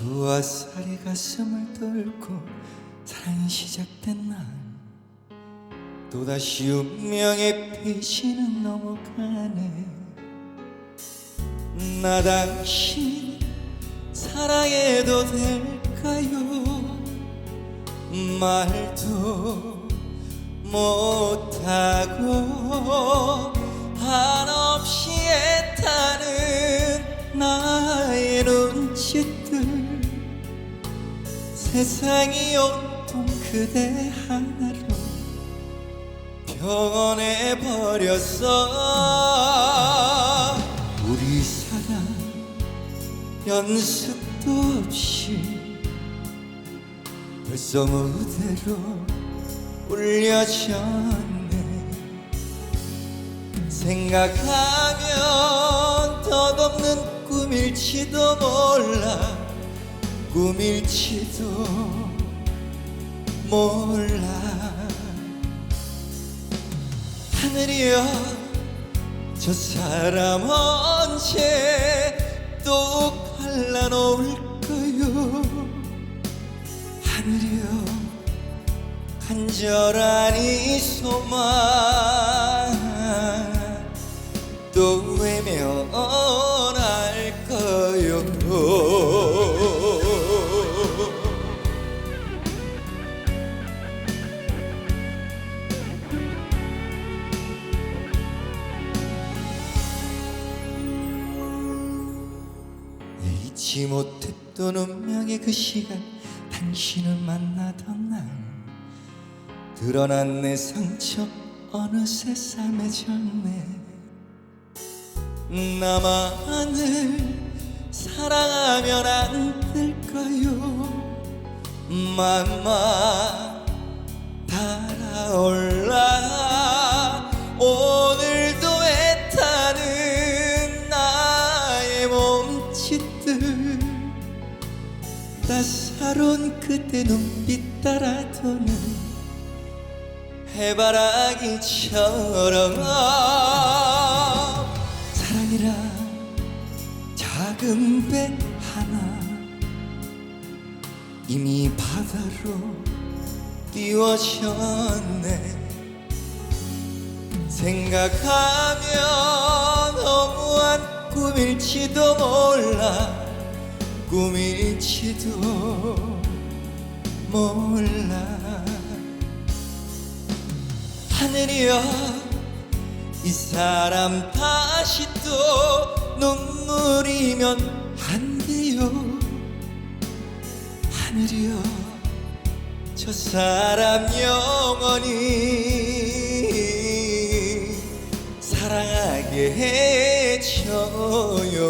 보아살이 가슴을 뚫고 사랑이 시작된 날 또다시 운명의 배신은 넘어가네. 나 당신 사랑해도 될까요? 말도 못하고 한없이 애타는 나의 눈짓들 세상이 온통 그대 하나로 변해 버렸어. 우리 사랑 연습도 없이 벌써 무대로 올려졌네. 생각하면 꿈일지도 몰라. 꿈일지도 몰라. 하늘이여 저 사람 언제 또 갈라놓을까요? 하늘이여 간절한 이 소망 또 외면 잊지 못했던 운명의 그 시간 당신을 만나던 날. 드러난 내 상처 어느새 삶해졌네 나만을 사랑하면 안 될까요? 맘만 달아올라. 오늘도 애타는 나의 몸짓들. 따사로운 그대 눈빛 따라 도는 해바라기처럼 작은 배 하나 이미 바다로 띄워졌네. 생각하면 너무한 꿈일지도 몰라. 꿈일지도 몰라. 하늘이여 이 사람 다시 또 눈물이면 안 돼요. 하늘이여 저 사람 영원히 사랑하게 해줘요